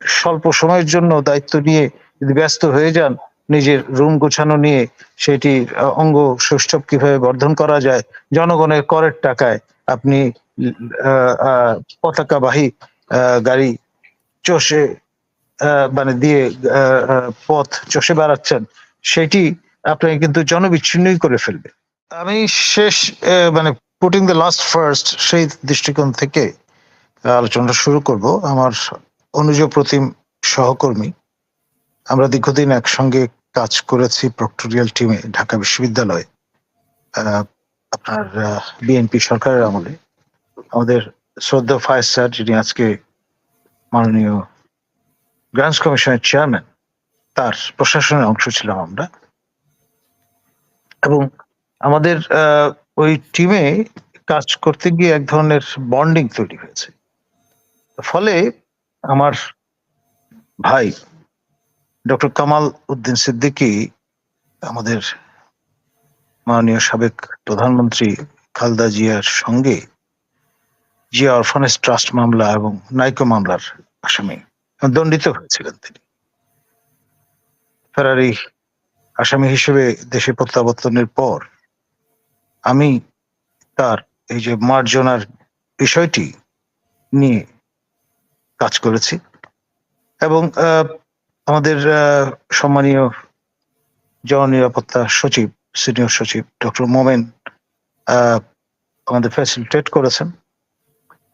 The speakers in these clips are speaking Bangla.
স্বল্প সময়ের জন্য দায়িত্ব নিয়ে যদি ব্যস্ত হয়ে যান, নিজের রুম গোছানো নিয়ে সেটি অঙ্গ সৌষ্ঠব কীভাবে বর্ধন করা যায়, জনগণের করের টাকায় আপনি পতাকাবাহী গাড়ি চষে মানে দিয়ে পথ চষে বেড়াচ্ছেন, সেটি আপনাকে কিন্তু জনবিচ্ছিন্নই করে ফেলবে। আমি শেষ মানে পুটিং দ্য লাস্ট ফার্স্ট সেই দৃষ্টিকোণ থেকে, আলোচনাটা শুরু করব। আমার অনুজ প্রতিম সহকর্মী। আমরা দীর্ঘদিন একসঙ্গে কাজ করেছি প্রক্টোরিয়াল টিমে ঢাকা বিশ্ববিদ্যালয়ে। আপনার বিএনপি সরকারের আমলে। আমাদের শ্রদ্ধা ফায়ার স্যার, যিনি আজকে মাননীয় গ্রান্টস কমিশনের চেয়ারম্যান, তার প্রশাসনের অংশ ছিলাম আমরা। এবং আমাদের ওই টিমে কাজ করতে গিয়ে এক ধরনের বন্ডিং তৈরি হয়েছে। ফলে আমার ভাই, ডক্টর কামাল উদ্দিন সিদ্দিকী, আমাদের মাননীয় সাবেক প্রধানমন্ত্রী খালদা জিয়ার সঙ্গে জিয়া অরফানেজ ট্রাস্ট মামলা এবং নাইকো মামলার আসামি দণ্ডিত হয়েছিলেন তিনি। ফেরারি আসামি হিসেবে দেশে প্রত্যাবর্তনের পর আমি তার এই যে মার্জনার বিষয়টি নিয়ে কাজ করেছি। এবং আমাদের সম্মানীয় জননিরাপত্তা সচিব, সিনিয়র সচিব ডক্টর মোমেন আমাদের ফ্যাসিলিটেট করেছেন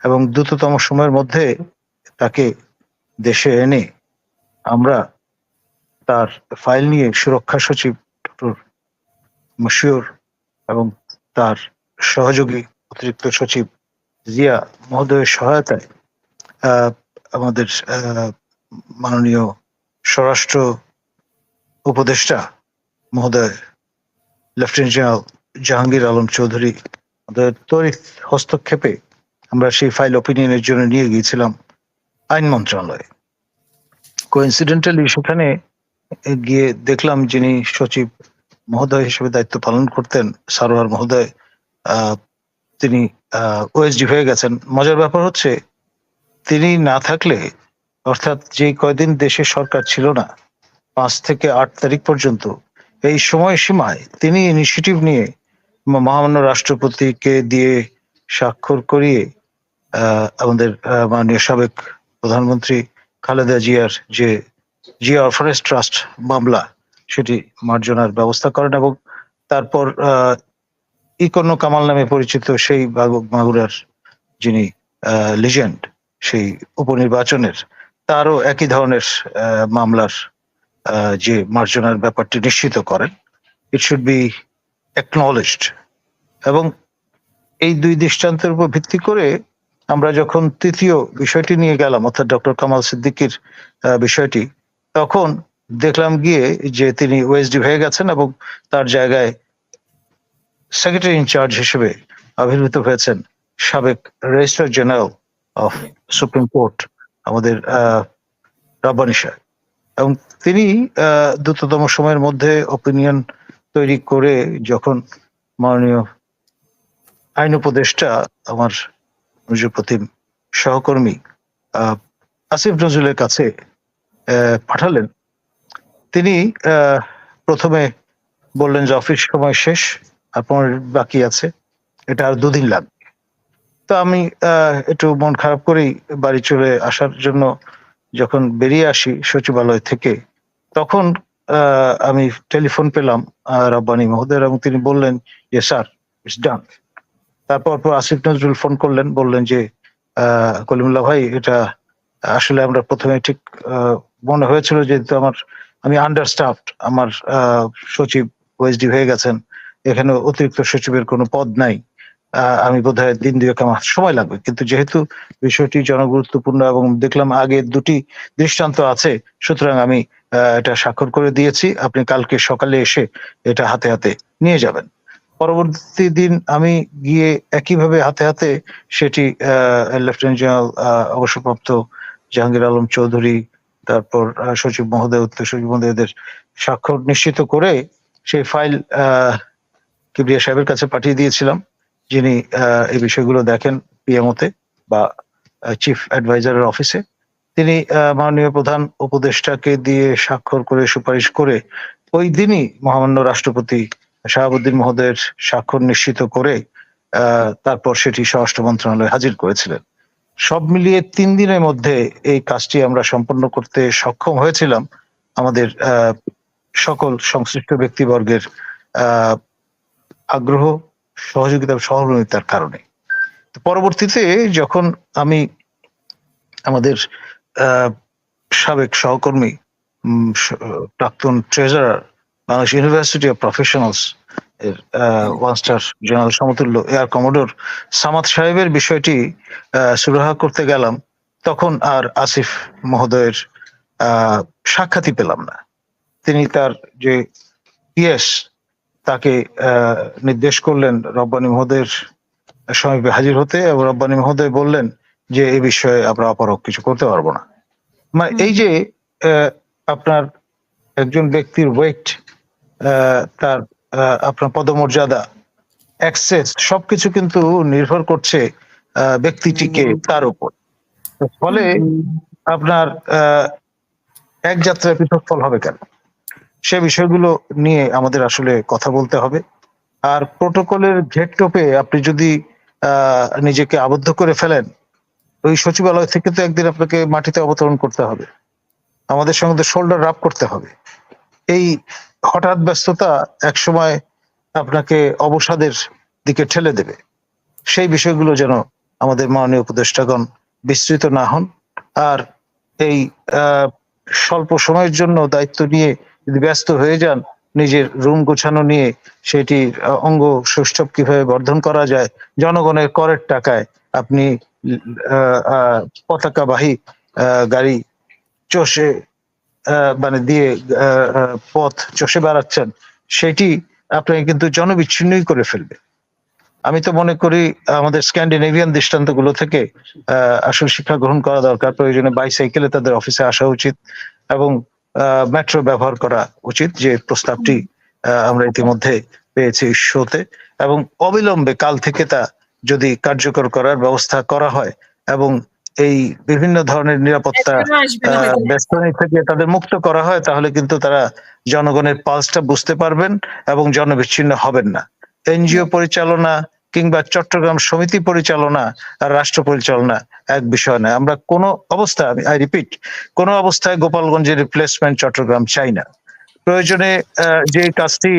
এবং দ্রুততম সময়ের মধ্যে তাকে দেশে এনে আমরা তার ফাইল নিয়ে সুরক্ষা সচিব ডক্টর মশিউর এবং তার সহযোগী অতিরিক্ত সচিব জিয়া মহোদয়ের সহায়তায় আমাদের মাননীয় স্বরাষ্ট্র উপদেষ্টা মহোদয়, লেফটেন্যান্ট জেনারেল জাহাঙ্গীর আলম চৌধুরী, আমাদের তড়িৎ হস্তক্ষেপে আমরা সেই ফাইল ওপিনিয়নের জন্য নিয়ে গিয়েছিলাম আইন মন্ত্রণালয়ে। কোইন্সিডেন্টালি সেখানে গিয়ে দেখলাম যিনি সচিব মহোদয় হিসেবে দায়িত্ব পালন করতেন, সারোয়ার মহোদয় তিনি ওএসডি হয়ে গেছেন। মজার ব্যাপার হচ্ছে তিনি না থাকলে অর্থাৎ যে কয়দিন দেশে সরকার ছিল না পাঁচ থেকে আট তারিখ পর্যন্ত এই সময় সীমায় তিনি ইনিশিয়েটিভ নিয়ে মহামান্য রাষ্ট্রপতিকে দিয়ে স্বাক্ষর করিয়ে আমাদের মাননীয় সাবেক প্রধানমন্ত্রী খালেদা জিয়ার যে জিয়া অরফানেজ ট্রাস্ট মামলা সেটি মার্জনার ব্যবস্থা করেন এবং তারপর আহ, ইকন্ন কামাল নামে পরিচিত সেই মাগুরার যিনি লিজেন্ড সেই উপনির্বাচনের, তারও একই ধরনের মামলার যে মার্জনার ব্যাপারটি নিশ্চিত করেন ইট শুড বি একনলেজড এবং এই দুই দৃষ্টান্তের উপর ভিত্তি করে আমরা যখন তৃতীয় বিষয়টি নিয়ে গেলাম, অর্থাৎ ডক্টর কামাল সিদ্দিকির বিষয়টি, তখন দেখলাম গিয়ে যে তিনি ওএসডি হয়ে গেছেন এবং তার জায়গায় সেক্রেটারি ইনচার্জ হিসেবে আবির্ভূত হয়েছেন সাবেক registrar general of supreme court আমাদের রাব্বানী সাহেব। এবং তিনি দ্রুততম সময়ের মধ্যে ওপিনিয়ন তৈরি করে যখন মাননীয় আইন উপদেষ্টা আমার প্রতিম সহকর্মী আসিফ নজরুলের কাছে পাঠালেন। তিনি প্রথমে বললেন যে অফিস সময় শেষ, আর বাকি আছে। এটা আর দুদিন লাগবে। তো আমি একটু মন খারাপ করেই বাড়ি চলে আসার জন্য যখন বেরিয়ে আসি সচিবালয় থেকে, তখন আমি টেলিফোন পেলাম রব্বানী মহোদয় এবং তিনি বললেন যে স্যার ইটস ডান তারপর পর আসিফ নজরুল ফোন করলেন, বললেন যে কলিমুল্লাহ ভাই, এটা আসলে আমরা প্রথমে ঠিক মনে হয়েছিল যে আমার, আমি আন্ডারস্টাফড আমার সচিব ওএসডি হয়ে গেছেন, এখানে অতিরিক্ত সচিবের কোনো পদ নাই। আমি বোধহয় দিন দুয়েক আমার সময় লাগবে। কিন্তু যেহেতু বিষয়টি জনগুরুত্বপূর্ণ এবং দেখলাম আগে দুটি দৃষ্টান্ত আছে, সুতরাং আমি এটা স্বাক্ষর করে দিয়েছি। আপনি কালকে সকালে এসে এটা হাতে হাতে নিয়ে যাবেন। পরবর্তী দিন আমি গিয়ে একইভাবে হাতে হাতে সেটি লেফটেন্যান্ট জেনারেল অবসরপ্রাপ্ত জাহাঙ্গীর আলম চৌধুরী, তারপর সচিব মহোদয়, উত্তর সচিব মহোদয়দের স্বাক্ষর নিশ্চিত করে সেই ফাইল কিবরিয়া সাহেবের কাছে পাঠিয়ে দিয়েছিলাম। যিনি এই বিষয়গুলো দেখেন পিএমওতে বা চিফ অ্যাডভাইজারের অফিসে তিনি মাননীয় প্রধান উপদেষ্টাকে দিয়ে স্বাক্ষর করে, সুপারিশ করে ওই দিনই মহামান্য রাষ্ট্রপতি শাহাবুদ্দিন মহোদয়ের স্বাক্ষর নিশ্চিত করে তারপর সেটি স্বরাষ্ট্র মন্ত্রণালয়ে হাজির করেছিলেন। সব মিলিয়ে তিন দিনের মধ্যে এই কাজটি আমরা সম্পন্ন করতে সক্ষম হয়েছিলাম আমাদের সকল সংশ্লিষ্ট ব্যক্তিবর্গের আগ্রহ সহযোগিতা সহমর্মিতার কারণে। পরবর্তীতে যখন আমি আমাদের সাবেক সহকর্মী প্রাক্তন treasurer Bangladesh university of professionals এর ওয়ান স্টার জেনারেল সমতুল্য এয়ার কমোডোর সামাদ সাহেবের বিষয়টি সুরাহা করতে গেলাম, তখন আর আসিফ মহোদয়ের সাক্ষাৎই পেলাম না। তিনি তার যে পিএস তাকে আহ, নির্দেশ করলেন রব্বানী মহোদয়ের সমীপে হাজির হতে এবং রব্বানী মহোদয় বললেন যে এই বিষয়ে আমরা অপারক কিছু করতে পারব না। মানে এই যে আপনার একজন ব্যক্তির ওয়েট তার আপনার পদমর্যাদা অ্যাক্সেস সবকিছু কিন্তু নির্ভর করছে আহ, ব্যক্তিটিকে তার উপর। ফলে আপনার আহ, এক যাত্রায় পৃথক ফল হবে কেন? সে বিষয়গুলো নিয়ে আমাদের আসলে কথা বলতে হবে। আর প্রোটোকলের ঘেটটোপে আপনি যদি নিজেকে আবদ্ধ করে ফেলেন, ওই সচিবালয় থেকে তো একদিন আপনাকে মাটিতে অবতরণ করতে হবে। আমাদের সঙ্গে তো শোল্ডার রাপ করতে হবে। এই হঠাৎ ব্যস্ততা একসময় আপনাকে অবসাদের দিকে ঠেলে দেবে। সেই বিষয়গুলো যেন আমাদের মাননীয় উপদেষ্টাগণ বিস্তৃত না হন। আর এই স্বল্প সময়ের জন্য দায়িত্ব নিয়ে যদি ব্যস্ত হয়ে যান নিজের রুম গোছানো নিয়ে আহ, অঙ্গ সৌষ্ঠব কীভাবে বর্ধন করা যায় জনগণের করের টাকায় আপনি পতাকাবাহী গাড়ি চষে মানে দিয়ে পথ চষে বেড়াচ্ছেন সেটি আপনাকে কিন্তু জনবিচ্ছিন্নই করে ফেলবে। আমি তো মনে করি আমাদের স্ক্যান্ডিনেভিয়ান দৃষ্টান্তগুলো থেকে আহ, আসল শিক্ষা গ্রহণ করা দরকার প্রয়োজনে বাইসাইকেলে তাদের অফিসে আসা উচিত এবং মেট্রো ব্যবহার করা উচিত যে প্রস্তাবটি আমরা ইতিমধ্যে পেয়েছি শোতে এবং অবিলম্বে কাল থেকে তা যদি কার্যকর করার ব্যবস্থা করা হয় এবং এই বিভিন্ন ধরনের নিরাপত্তা। বেষ্টনী থেকে তাদের মুক্ত করা হয় তাহলে কিন্তু তারা জনগণের পালসটা বুঝতে পারবেন এবং জনবিচ্ছিন্ন হবেন না এনজিও পরিচালনা কিংবা চট্টগ্রাম সমিতি পরিচালনা আর রাষ্ট্র পরিচালনা এক বিষয় নয়। আমরা কোনো অবস্থা আই রিপিট কোনো অবস্থায় গোপালগঞ্জের রিপ্লেসমেন্ট চট্টগ্রাম চাই না। প্রয়োজনে যে কাজটি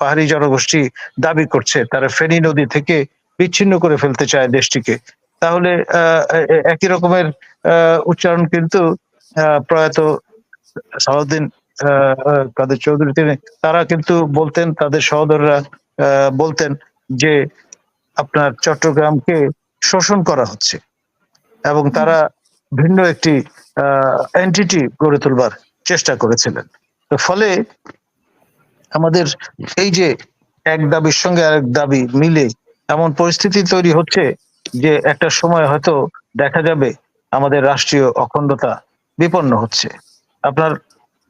পাহাড়ি জনগোষ্ঠী দাবি করছে, তারা ফেনী নদী থেকে বিচ্ছিন্ন করে ফেলতে চায় দেশটিকে। তাহলে একই রকমের উচ্চারণ কিন্তু প্রয়াত সালাউদ্দিন কাদের চৌধুরী তিনি, তারা কিন্তু বলতেন, তাদের সহোদররা বলতেন যে আপনার চট্টগ্রামকে শোষণ করা হচ্ছে এবং তারা ভিন্ন একটি এন্টিটি গড়ে তুলবার চেষ্টা করেছিলেন। তো ফলে আমাদের এই যে এক দাবির সঙ্গে আরেক দাবি মিলে এমন পরিস্থিতি তৈরি হচ্ছে যে একটা সময় হয়তো দেখা যাবে আমাদের রাষ্ট্রীয় অখণ্ডতা বিপন্ন হচ্ছে। আপনার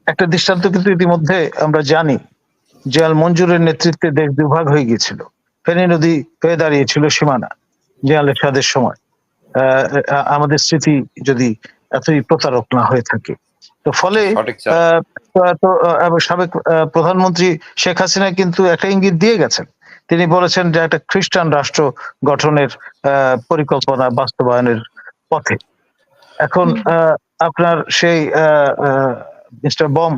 একটা দৃষ্টান্ত কিন্তু ইতিমধ্যে আমরা জানি আল মঞ্জুরের নেতৃত্বে দেশ দুভাগ হয়ে গিয়েছিল। ফেনী নদী হয়ে দাঁড়িয়েছিল সীমানা জিয়াল এরশাদের সময়। আমাদের স্মৃতি যদি এতই প্রতারক না হয়ে থাকে। তো ফলে সাবেক আহ, প্রধানমন্ত্রী শেখ হাসিনা কিন্তু একটা ইঙ্গিত দিয়ে গেছেন। তিনি বলেছেন যে একটা খ্রিস্টান রাষ্ট্র গঠনের আহ, পরিকল্পনা বাস্তবায়নের পথে। এখন আহ, আপনার সেই মিস্টার বম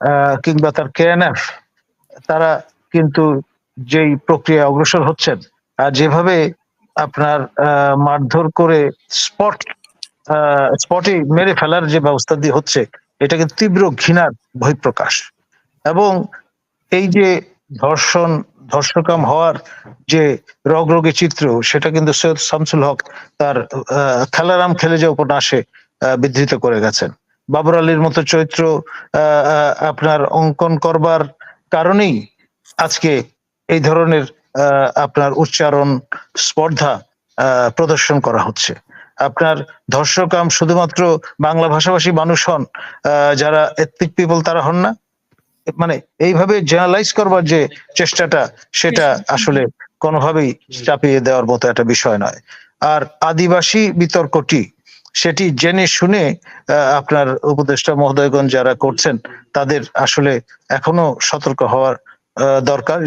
আহ, কিংবা তার কেএনএফ তারা কিন্তু যেই প্রক্রিয়া অগ্রসর হচ্ছেন আর যেভাবে আপনার মারধর করে স্পট স্পটে মেরে ফেলার যে ব্যবস্থা দিয়ে হচ্ছে, এটা কিন্তু তীব্র ঘৃণার বহিঃপ্রকাশ। এবং এই যে ধর্ষণ, ধর্ষকাম হওয়ার যে রগ রগরগে চিত্র, সেটা কিন্তু সৈয়দ শামসুল হক তার খেলারাম খেলে যে উপন্যাসে বিধৃত করে গেছেন। বাবর আলীর মতো চরিত্র আপনার অঙ্কন করবার কারণেই আজকে এই ধরনের আপনার উচ্চারণ, স্পর্ধা প্রদর্শন করা হচ্ছে। আপনার ধর্ষকাম শুধুমাত্র বাংলা ভাষাভাষী মানুষ হন যারা এথনিক পিপল তারা হন না। মানে এইভাবে জেনারেলাইজ করবার যে চেষ্টাটা, সেটা আসলে কোনোভাবেই চাপিয়ে দেওয়ার মতো একটা বিষয় নয়। আর আদিবাসী বিতর্কটি, সেটি জেনে শুনে আপনার উপদেষ্টা মহোদয়গণ যারা করছেন, তাদের আসলে এখনও সতর্ক হওয়ার দরকার।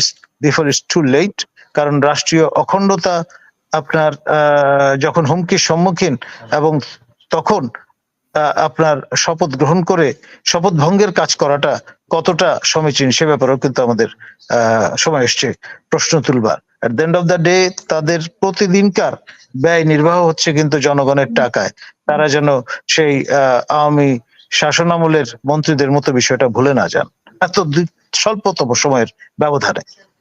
বিফোর ইটস টু লেট, কারণ রাষ্ট্রীয় অখণ্ডতা আপনার যখন হুমকির সম্মুখীন এবং তখন আপনার শপথ গ্রহণ করে শপথ ভঙ্গের কাজ করাটা কতটা সমীচীন সে ব্যাপারেও কিন্তু আমাদের সময় এসছে প্রশ্ন তুলবার। At the end of the day তাদের প্রতিদিনকার ব্যয় নির্বাহ হচ্ছে কিন্তু জনগণের টাকায়। তারা যেন সেই আওয়ামী শাসনামলের মন্ত্রীদের মতো বিষয়টা ভুলে না যান। এত স্বল্পতম সময়ের ব্যবধানে।